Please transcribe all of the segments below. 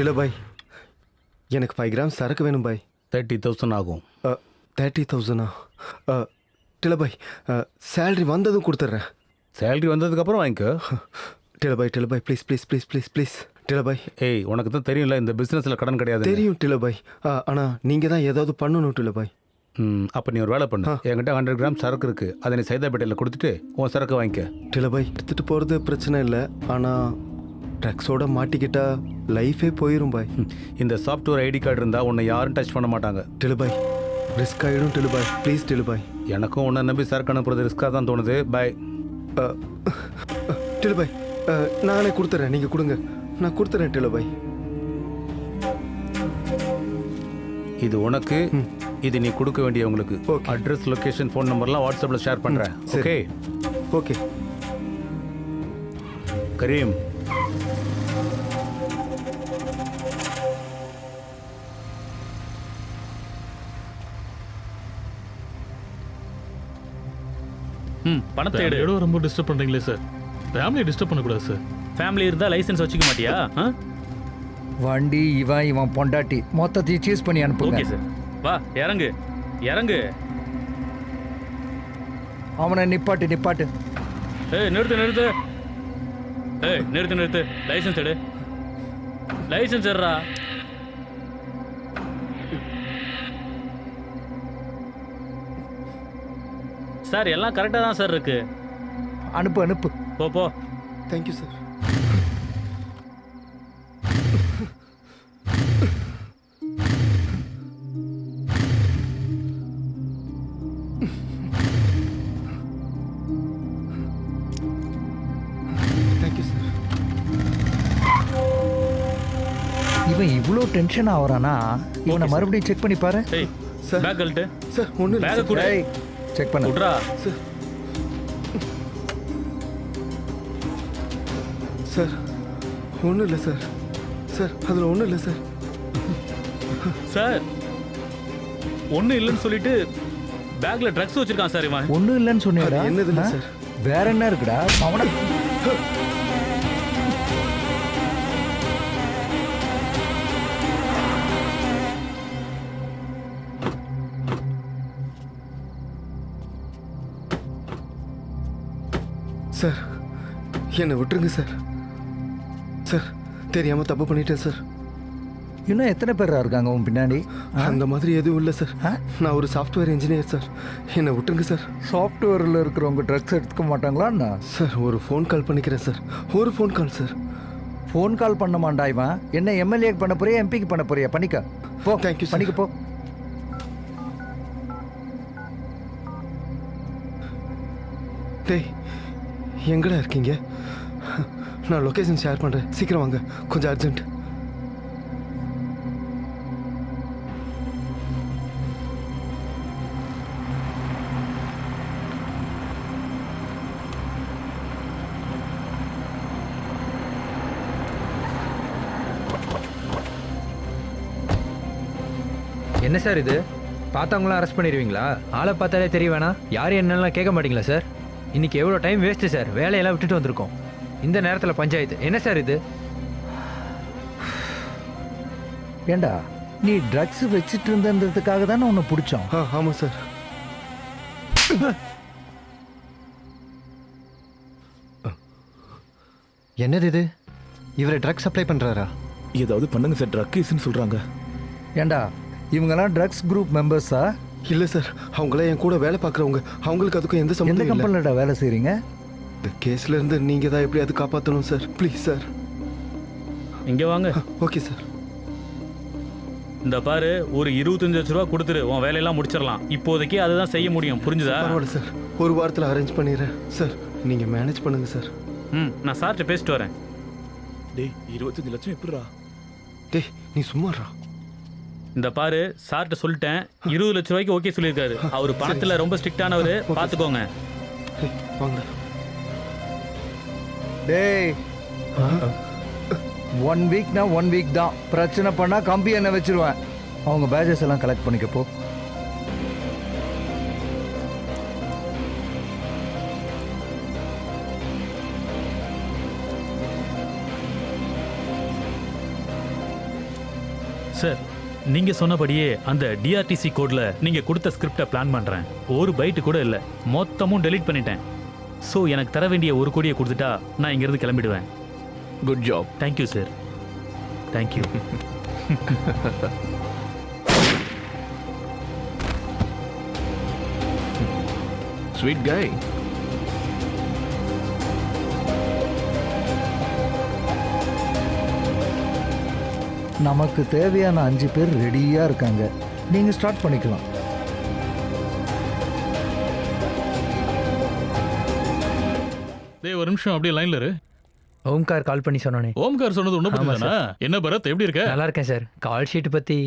இல்லை பாய். எனக்கு five gram சரக்கு வேணும் பாய். தேர்ட்டி தௌசண்ட் ஆகும். தேர்ட்டி தௌசண்டா டில பாய் சேலரி வந்ததும் கொடுத்துட்றேன். சேலரி வந்ததுக்கப்புறம் வாங்கிக்கோ. டில பாய் டில பாய் please please please please please டில பாய். ஏய் உனக்கு தான் தெரியும்ல இந்த பிஸ்னஸில் கடன் கிடையாது. தெரியும் டில பாய். ஆனால் நீங்கள் தான் ஏதாவது பண்ணணும் டில பாய். ம் அப்போ நீ ஒரு வேலை பண்ணு. என்கிட்ட ஹண்ட்ரட் கிராம் சரக்கு இருக்கு. அதை நீ சைதாப்பேட்டையில் கொடுத்துட்டு உன் சரக்கு வாங்கிக்க. டில பாய் எடுத்துகிட்டு போகிறது பிரச்சனை இல்லை. ஆனால் ட்ரக்ஸோட மாட்டிக்கிட்டா லைஃபே போயிடும் பாய். இந்த சாஃப்ட்வேர் ஐடி கார்டு இருந்தால் உன்னை யாரும் டச் பண்ண மாட்டாங்க. டில பாய். ரிஸ்க் ஆகிடும் டில பாய். ப்ளீஸ் டில பாய். எனக்கும் உன்னை நம்பி சரக்கு அனுப்புறது ரிஸ்க்காக தான் தோணுது. பை டில பாய். நானே கொடுத்துட்றேன் நீங்கள் கொடுங்க. நான் கொடுத்துட்றேன் டில பாய். இது உனக்கு இது நீ கொடுக்க வேண்டியவங்களுக்கு. Okay. அட்ரஸ் லொகேஷன் ஃபோன் நம்பர்லாம் வாட்ஸ்அப்பில் ஷேர் பண்ணுறேன். Okay okay. கரீம் ம் பணத்தை எடு. ஃபேமிலியோட ரொம்ப டிஸ்டர்ப் பண்றீங்களே சார் ஃபேமிலியை டிஸ்டர்ப் பண்ணக்கூடாது சார் ஃபேமிலி இருந்தா லைசென்ஸ் வச்சுக்க மாட்டியா? ஆ? வண்டி இவன் இவன் பொண்டாட்டி. மொத்தத்தையும் சீஸ் பண்ணி அனுப்புங்க. ஓகே சார் வா இறங்கு. இறங்கு. அவனை நிப்பாட்டு நிப்பாட்டு. ஏய் நிறுத்து நிறுத்து. ஏய் நிறுத்து நிறுத்து. லைசென்ஸ் எடு. லைசென்ஸ் எடுறா. சார் எல்லாம் கரெக்டாக தான் சார் இருக்கு. அனுப்பு அனுப்பு. போ போ. தேங்க்யூ சார் தேங்க்யூ சார் இவன் இவ்வளோ டென்ஷன் ஆகுறானா இவனை மறுபடியும் செக் பண்ணி பாரு. ஏய் சார். பேக் கழட்டு சார் ஒன்றும் இல்லை பேக கொடு. செக் பண்ணு. விட்றா சார் சார் ஒன்றும் இல்லை சார் சார் அதில் ஒன்றும் இல்லை சார் சார் ஒன்றும் இல்லைன்னு சொல்லிட்டு பேக்ல ட்ரக்ஸ் வச்சிருக்கான் சார் இவன். ஒன்றும் இல்லைன்னு சொன்னேடா. அது என்னது இல்ல? சார். வேற என்ன இருக்குடா? அவனை சார். என்னை விட்டுருங்க சார். சார் தெரியாமல் தப்பு பண்ணிட்டேன் சார். இன்னும் எத்தனை பேரா இருக்காங்க உன் பின்னாடி? அந்த மாதிரி எதுவும் இல்லை சார். ஆ? நான் ஒரு சாஃப்ட்வேர் இன்ஜினியர் சார். என்னை விட்டுருங்க சார். சாஃப்ட்வேரில் இருக்கிறவங்க ட்ரக்ஸ் எடுத்துக்க மாட்டாங்களா என்ன? சார் ஒரு ஃபோன் கால் பண்ணிக்கிறேன் சார். ஒரு phone call sir. Phone call பண்ண மாட்டா இவன். என்ன எம்எல்ஏக்கு பண்ண போறியா எம்பிக்கு பண்ண போறியா? பண்ணிக்க. போ sir. பண்ணிக்க போ. டேய் எங்கடா இருக்கீங்க? நான் லொக்கேஷன் ஷேர் பண்ணுறேன் சீக்கிரம் வாங்க. கொஞ்சம் அர்ஜென்ட் என்ன சார் இது? பார்த்தவங்களாம் அரெஸ்ட் பண்ணிடுவீங்களா? ஆளை பார்த்தாலே தெரிய வேணாம் யார் என்னெல்லாம் கேட்க மாட்டீங்களா சார்? இன்னைக்கு எவ்வளோ டைம் வேஸ்ட்டு சார்? வேலையெல்லாம் விட்டுட்டு வந்திருக்கோம். இந்த நேரத்தில் பஞ்சாயத்து. என்ன சார் இது? ஏண்டா நீ ட்ரக்ஸ் வச்சுட்டு இருந்ததுக்காக தானே உன்னை பிடிச்சோம்? ஆ ஆமாம் சார். என்னது இது? இவரை ட்ரக்ஸ் சப்ளை பண்றாரா? ஏதாவது பண்ணுங்க சார் ட்ரக் கேஸ்ன்னு சொல்றாங்க. ஏண்டா இவங்கெல்லாம் ட்ரக்ஸ் குரூப் மெம்பர்ஸா இல்லை சார் அவங்களாம் என் கூட வேலை பார்க்குறவங்க அவங்களுக்கு அதுக்கும் எந்த எந்த சம்மந்தம் இல்லை. கம்பெனிலடா வேலை செய்றீங்க? இந்த கேஸ்ல இருந்து நீங்கள் தான் எப்படியாவது காப்பாற்றணும் சார்? Please sir. இங்க வாங்க. Okay sir. இந்த பாரு ஒரு இருபத்தஞ்சு லட்ச ரூபா கொடுத்துரு உன் வேலையெல்லாம் முடிச்சிடலாம். இப்போதைக்கு அதுதான் செய்ய முடியும் புரிஞ்சுதா? பரவாயில்ல சார். ஒரு வாரத்தில் அரேஞ்ச் பண்ணிடுறேன். சார் நீங்கள் மேனேஜ் பண்ணுங்க சார். ம் நான் சார்கிட்ட பேசிட்டு வரேன். டேய் இருபத்தஞ்சு லட்சம் எப்படிடா? டேய் நீ சும்மாறா இந்த பாரு சார்கிட்ட சொல்லிட்டேன். இருபது லட்ச ரூபாய்க்கு ஓகே சொல்லியிருக்காரு. அவர் பணத்துல ரொம்ப ஸ்ட்ரிக்டானவர். பார்த்துக்கோங்க டேய். ஒன் வீக்னா ஒன் வீக் தான். பிரச்சனை பண்ணா கம்பி என்ன வச்சிருவேன். அவங்க பேஜஸ் எல்லாம் கலெக்ட் பண்ணிக்க போ. சார் நீங்க சொன்னபடியே அந்த டிஆர்டிசி கோட்ல நீங்க கொடுத்த ஸ்கிரிப்டை பிளான் பண்றேன். ஒரு பைட்டு கூட இல்ல. மொத்தமும் டெலீட் பண்ணிட்டேன். ஸோ எனக்கு தர வேண்டிய ஒரு கோடியை கொடுத்துட்டா நான் இங்கிருந்து கிளம்பிடுவேன். Good job thank you sir thank you sweet கை நமக்கு தேவையான அஞ்சு பேர் ரெடியாக இருக்காங்க. நீங்கள் ஸ்டார்ட் பண்ணிக்கலாம். டேய் ஒரு நிமிஷம் அப்படியே லைன்ல இரு. ஓம்கார் கால் பண்ணி சொன்னானே. ஓம்கார் சொன்னது ஒண்ணு பத்தி என்ன பரத் எப்படி இருக்க? நல்லா இருக்கேன் சார். கால் ஷீட் பற்றி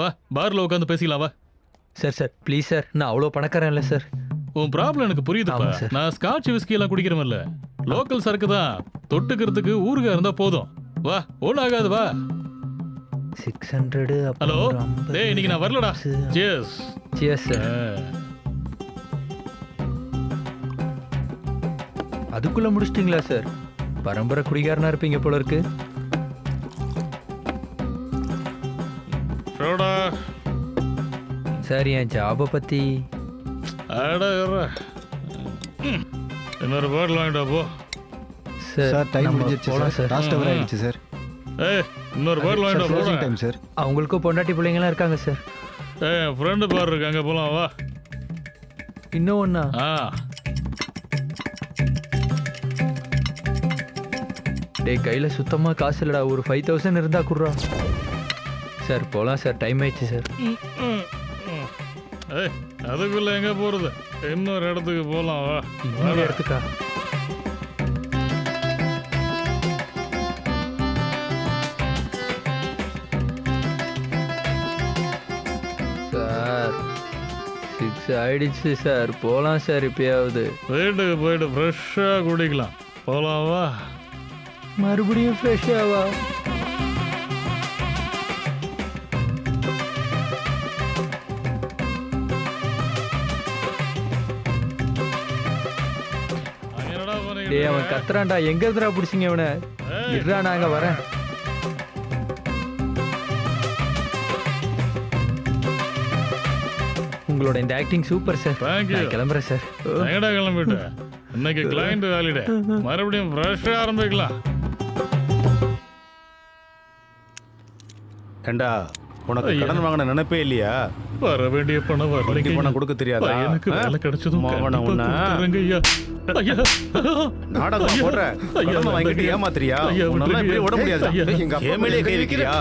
வா பார்ல உட்காந்து பேசிக்கலாம் வா. சார் சார் ப்ளீஸ் சார் நான் அவ்வளோ பணக்காரன் இல்லை சார். உன் ப்ராப்ளம் எனக்கு புரியுதுப்பா. நான் ஸ்காட்ச் விஸ்கி எல்லாம் குடிக்கிறமில்ல லோக்கல் சரக்கு தான். தொட்டுக்கிறதுக்கு ஊறுகாய் இருந்தா போதும். வா ஒன்றும் ஆகாது வா. சிக்ஸ் ஹண்ட்ரடு ஹலோ டேய் இன்னைக்கு நான் வரலடா. சியஸ் சார் அதுக்குள்ள முடிச்சிட்டிங்களா சார் பரம்பரை குடிகாரனா இருப்பீங்க போல இருக்கு. சார் என் ஜாபை. ம். இன்னொரு பாட்டில் வாங்கிட்டா போ. சார் டைம் முடிஞ்சிருச்சு சார் லாஸ்ட் அவர் ஆயிடுச்சு சார் ஏய் இன்னொரு பாட்டில் வாங்கிட்டா க்ளோசிங் போடா டைம் சார் அவங்களுக்கும் பொண்டாட்டி பிள்ளைங்களாம் இருக்காங்க சார் ஏய் என் ஃப்ரெண்டு பாரு இருக்காங்க போலாம் வா. இன்னும் ஒன்றா ஆ. டேய் கையில் சுத்தமாக காசு இல்லைடா. ஒரு ஃபைவ் தௌசண்ட் இருந்தா குடுறா. சார் போகலாம் சார் டைம் ஆயிடுச்சு சார் ஏய் அதுக்குள்ள எங்க போறது? இன்னொரு இடத்துக்கு போலாம் வா. இன்னொரு இடத்துக்கா? ஆயிடுச்சு சார். போகலாம் சார் இப்பயாவது. வீட்டுக்கு போயிட்டு ஃப்ரெஷ்ஷாக குடிக்கலாம். போலாம் வா. மறுபடியும் ஃப்ரெஷ்ஷாவா டேய் அவன்? கத்துறான்டா. எங்க இருந்துடா பிடிச்சிங்க அவனை ஏய். இருடா நான் அங்க வரேன். உங்களோட இந்த ஆக்டிங் சூப்பர் சார் கிளம்புறேன் சார் எங்கடா கிளம்பிட்ட. இன்னைக்கு கிளைண்ட் வேலிடே மறுபடியும் ஃப்ரெஷ்ஷாக ஆரம்பிக்கலாம். ஏண்டா உனக்கு. கடன் வாங்கின நினைப்பே இல்லையா? வர வேண்டிய பணம் வரலைங்க பணம் கொடுக்க தெரியாதா? எனக்கு? வேலை கிடைச்சதும் கண்டிப்பா உன்னை. ஐயா. நாடகம். போடுற. கடன் வாங்கிட்டு ஐயா, உன்னெல்லாம் இப்படி. முடியாது. எங்க மேலே கை வைக்கிறியா?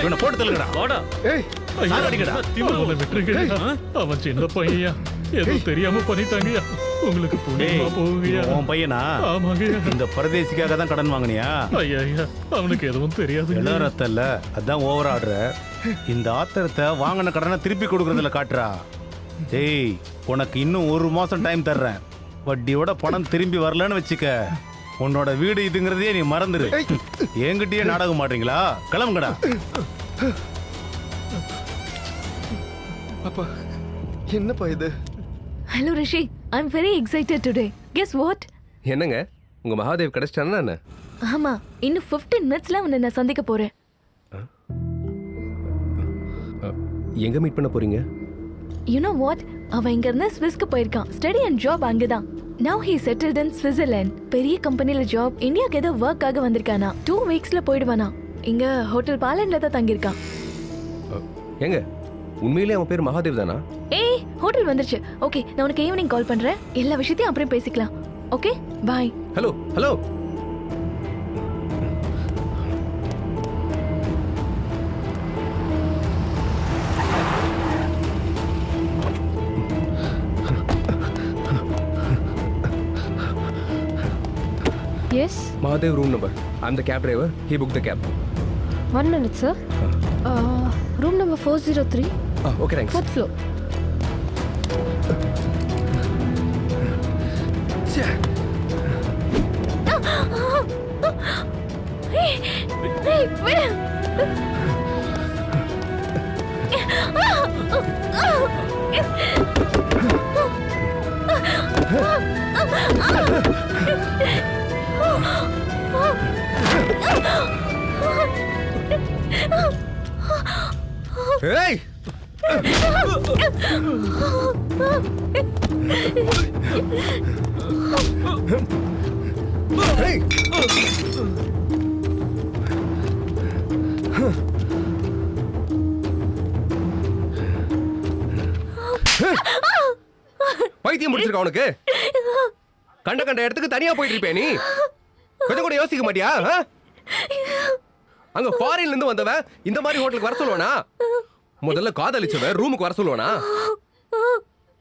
இவனை போட்டு தள்ளுங்கடா. ஏய். அவனை விட்டுருங்கய்யா. அவன் சின்ன பையன்யா. ஏதோ தெரியாம உங்களுக்கு புண்ணியமா போகுங்கய்யா இவன் உன் பையனா? ஆமாங்கய்யா இந்த பரதேசிக்காக தான் கடன் வாங்கினியா? ஐயா ஐயா அவனுக்கு எதுவும் தெரியாது. இளரத்தல்ல அதான் ஓவர் இந்த ஆத்திரத்தை வாங்கின கடனை திருப்பி கொடுக்கறதுல காட்டுறா. டேய் உனக்கு இன்னும் ஒரு மாசம் டைம் தர்றேன். வட்டியோட பணம் திரும்பி வரலன்னு வச்சுக்க. உன்னோட வீடு இதுங்கிறதையே நீ மறந்துரு. என்கிட்டயே நாடகம் மாட்டீங்களா கிளம்புங்கடா. அப்பா என்னப்பா இது? Hello Rishi I am very excited today guess what என்னங்க? உங்க மகாதேவ் கிடைச்சிட்டானா என்ன? ஆமா இன்னும் 15 மினிட்ஸ்ல உன்னை நான் சந்திக்க போறேன். எங்க மீட் பண்ண போறீங்க? யூ நோ வாட் அவன் இங்க இருந்து ஸ்விஸ்க்கு போயிருக்கான். ஸ்டடி அண்ட் ஜாப் அங்கதான். Now he settled in Switzerland பெரிய கம்பெனில ஜாப் இந்தியாவுக்கு ஏதோ ஒர்க்காக வந்திருக்கானா. டூ வீக்ஸ்ல போயிடுவானா. இங்க ஹோட்டல் பாலன்ல தான் தங்கியிருக்கான். ஏங்க உண்மையிலே அவன் பேர் மகாதேவ் தானா? ஏய் ஹோட்டல் வந்துருச்சு. ஓகே நான் உனக்கு ஈவினிங் கால் பண்றேன். எல்லா விஷயத்தையும் அப்புறம் பேசிக்கலாம். Okay bye hello hello yes Mahadev room number அந்த cab driver he book the cab one minute sir room number four zero three okay thanks fourth floor ఏయ్ பைத்தியம் முடிச்சிருக்க உனக்கு? கண்ட கண்ட இடத்துக்கு தனியா போயிட்டு இருப்பே நீ? கொஞ்சம் கூட யோசிக்க மாட்டியா அங்க ஃபாரின்ல இருந்து வந்தவன் இந்த மாதிரி ஹோட்டலுக்கு வர சொல்லுவானா? முதல்ல காதலிச்சவன் ரூமுக்கு வர சொல்லுவானா?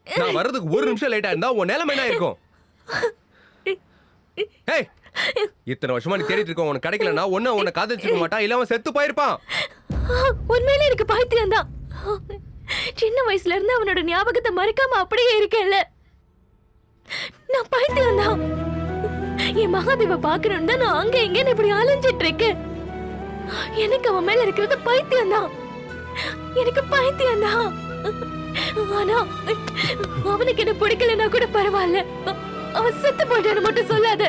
நான் வர்றதுக்கு ஒரு நிமிஷம் லேட்டா இருந்தா உன் நிலைமை என்ன இருக்கும் ஏய் இத்தனை வருஷமா நீ தேடிட்டு இருக்க உனக்கு கிடைக்கலனா ஒண்ணு உன்னை காதலிச்சிருக்க மாட்டான் இல்ல அவன் செத்து போயிருப்பான். உண்மையில எனக்கு பைத்தியம் தான் சின்ன வயசுல இருந்து அவனோட ஞாபகத்தை மறக்காம அப்படியே இருக்கேன்ல. நான் பைத்தியம் தான் என் மகாதேவ பாக்கணும்னு தான் நான் அங்க எங்கன்னு இப்படி அலைஞ்சிட்டு இருக்கேன். எனக்கு அவன் மேல இருக்கிறது பைத்தியம் தான் எனக்கு பைத்தியம் தான் ஆனா அவனுக்கு என்ன பிடிக்கலன்னா கூட பரவாயில்ல. அவன் செத்து போயிட்டான்னு மட்டும் சொல்லாத.